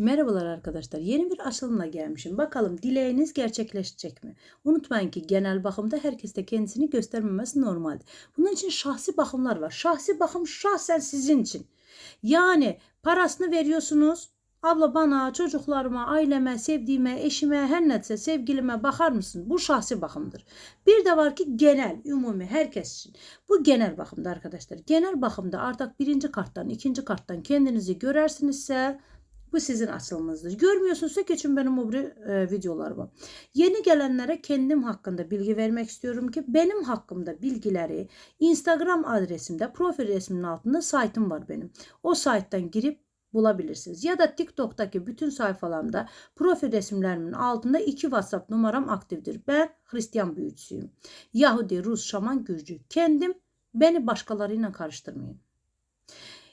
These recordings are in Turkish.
Merhabalar arkadaşlar. Yeni bir açılımla gelmişim. Bakalım dileğiniz gerçekleşecek mi? Unutmayın ki genel bakımda herkes de kendisini göstermemesi normaldir. Bunun için şahsi bakımlar var. Şahsi bakım şahsen sizin için. Yani parasını veriyorsunuz. Abla bana, çocuklarıma, aileme, sevdiğime, eşime, her neyse sevgilime bakar mısın? Bu şahsi bakımdır. Bir de var ki genel, umumi, herkes için. Bu genel bakımda arkadaşlar. Genel bakımda artık birinci karttan, ikinci karttan kendinizi görersinizse bu sizin açılımınızdır. Görmüyorsunuzsa geçin benim o bir e, videolarıma. Yeni gelenlere kendim hakkında bilgi vermek istiyorum ki benim hakkımda bilgileri Instagram adresimde profil resmimin altında saytım var benim. O sayttan girip bulabilirsiniz. Ya da TikTok'taki bütün sayfalarımda profil resimlerimin altında iki WhatsApp numaram aktiftir. Ben Hristiyan büyücüsüyüm. Yahudi, Rus, Şaman, Gürcü. Kendim beni başkalarıyla karıştırmayın.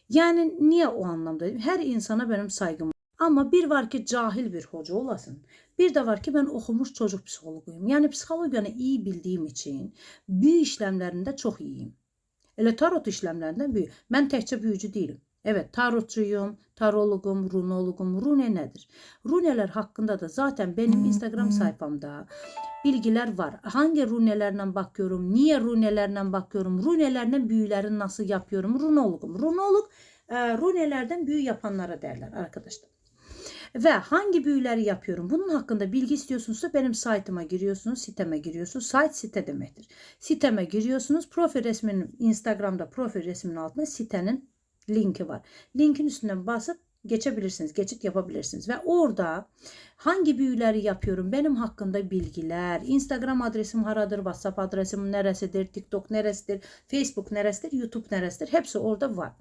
Yani niye o anlamda? Her insana benim saygım var. Ama bir var ki cahil bir hoca olasın. Bir de var ki ben okumuş çocuk psikologuyum. Yani psikolojiyanı iyi bildiğim için büyü işlemlerinde çok iyiyim. Elə tarot işlemlerinden büyü. Ben təkcə büyücü değilim. Evet tarotçuyum, tarologum, runologum. Rune nedir? Runeler hakkında da zaten benim Instagram sayfamda bilgiler var. Hangi runelerle bakıyorum, niye runelerle bakıyorum, runelerle büyüleri nasıl yapıyorum, runologum. Runolog e, runelerden büyü yapanlara derler arkadaşlar. Ve hangi büyüleri yapıyorum? Bunun hakkında bilgi istiyorsunuzsa benim saytıma giriyorsunuz, siteme giriyorsunuz. Site site demektir. Siteme giriyorsunuz. Profil resminin Instagram'da profil resmin altında sitenin linki var. Linkin üstünden basıp geçebilirsiniz, geçit yapabilirsiniz ve orada hangi büyüleri yapıyorum, benim hakkında bilgiler, Instagram adresim haradır, WhatsApp adresim neresidir, TikTok neresidir, Facebook neresidir, YouTube neresidir, hepsi orada var.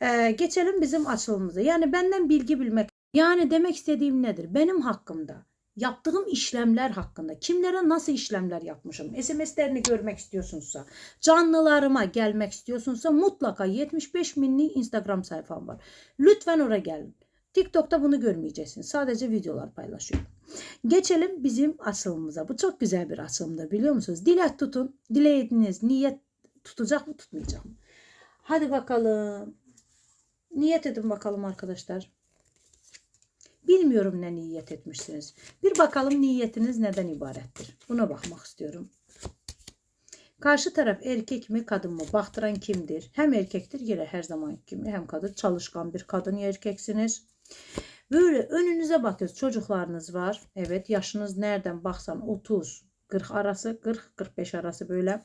Ee, geçelim bizim açılımımıza. Yani benden bilgi bilmek, yani demek istediğim nedir? Benim hakkımda yaptığım işlemler hakkında kimlere nasıl işlemler yapmışım SMS'lerini görmek istiyorsunuzsa canlılarıma gelmek istiyorsunuzsa mutlaka 75 minli Instagram sayfam var. Lütfen oraya gelin. TikTok'ta bunu görmeyeceksiniz. Sadece videolar paylaşıyorum. Geçelim bizim açılımımıza. Bu çok güzel bir açılımdır biliyor musunuz? Dilek tutun. Dileğiniz niyet tutacak mı tutmayacak mı? Hadi bakalım. Niyet edin bakalım arkadaşlar. Bilmiyorum ne niyet etmişsiniz. Bir bakalım niyetiniz neden ibarettir. Buna bakmak istiyorum. Karşı taraf erkek mi kadın mı? Baktıran kimdir? Hem erkektir yine her zaman gibi hem kadın. Çalışkan bir kadın ya erkeksiniz. Böyle önünüze bakıyoruz. Çocuklarınız var. Evet yaşınız nereden baksan 30, 40 arası, 40-45 arası böyle.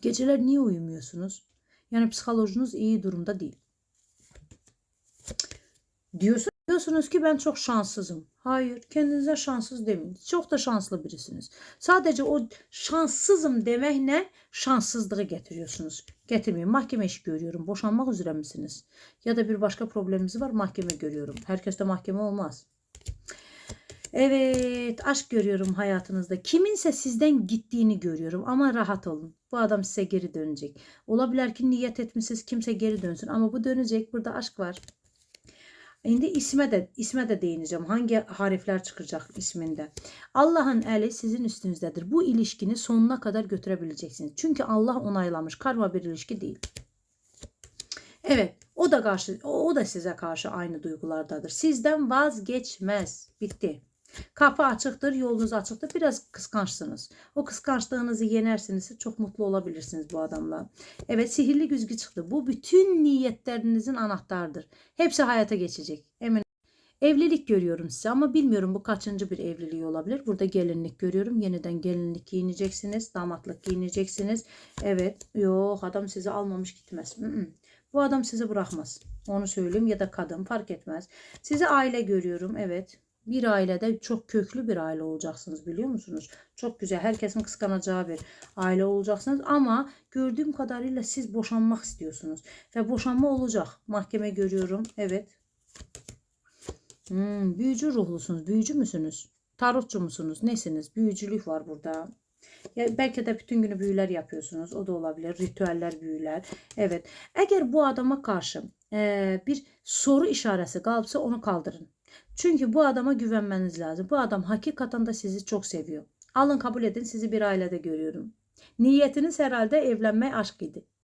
Geceler niye uyumuyorsunuz? Yani psikolojiniz iyi durumda değil. Diyorsun Diyorsunuz ki ben çok şanssızım. Hayır, kendinize şanssız demeyin. Çok da şanslı birisiniz. Sadece o şanssızım demekle şanssızlığı getiriyorsunuz. Getirmeyin. Mahkeme işi görüyorum. Boşanmak üzere misiniz? Ya da bir başka probleminiz var. Mahkeme görüyorum. Herkeste mahkeme olmaz. Evet, aşk görüyorum hayatınızda. Kiminse sizden gittiğini görüyorum ama rahat olun. Bu adam size geri dönecek. Olabilir ki niyet etmişsiniz kimse geri dönsün ama bu dönecek. Burada aşk var. İndi isme de isme de değineceğim. Hangi harfler çıkacak isminde? Allah'ın eli sizin üstünüzdedir. Bu ilişkini sonuna kadar götürebileceksiniz. Çünkü Allah onaylamış. Karma bir ilişki değil. Evet, o da karşı o da size karşı aynı duygulardadır. Sizden vazgeçmez. Bitti. Kapı açıktır, yolunuz açıktır. Biraz kıskançsınız. O kıskançlığınızı yenersiniz. Çok mutlu olabilirsiniz bu adamla. Evet sihirli güzgü çıktı. Bu bütün niyetlerinizin anahtarıdır. Hepsi hayata geçecek. Emin. Evlilik görüyorum size ama bilmiyorum bu kaçıncı bir evliliği olabilir. Burada gelinlik görüyorum. Yeniden gelinlik giyineceksiniz. Damatlık giyineceksiniz. Evet. Yok adam sizi almamış gitmez. Bu adam sizi bırakmaz. Onu söyleyeyim ya da kadın fark etmez. Sizi aile görüyorum. Evet bir ailede çok köklü bir aile olacaksınız biliyor musunuz? Çok güzel. Herkesin kıskanacağı bir aile olacaksınız ama gördüğüm kadarıyla siz boşanmak istiyorsunuz ve boşanma olacak. Mahkeme görüyorum. Evet. Hmm, büyücü ruhlusunuz. Büyücü müsünüz? Tarotçu musunuz? Nesiniz? Büyücülük var burada. Ya belki de bütün günü büyüler yapıyorsunuz. O da olabilir. Ritüeller, büyüler. Evet. Eğer bu adama karşı e, bir soru işareti kalıpsa onu kaldırın. Çünkü bu adama güvenmeniz lazım. Bu adam hakikaten de sizi çok seviyor. Alın kabul edin sizi bir ailede görüyorum. Niyetiniz herhalde evlenme aşk idi.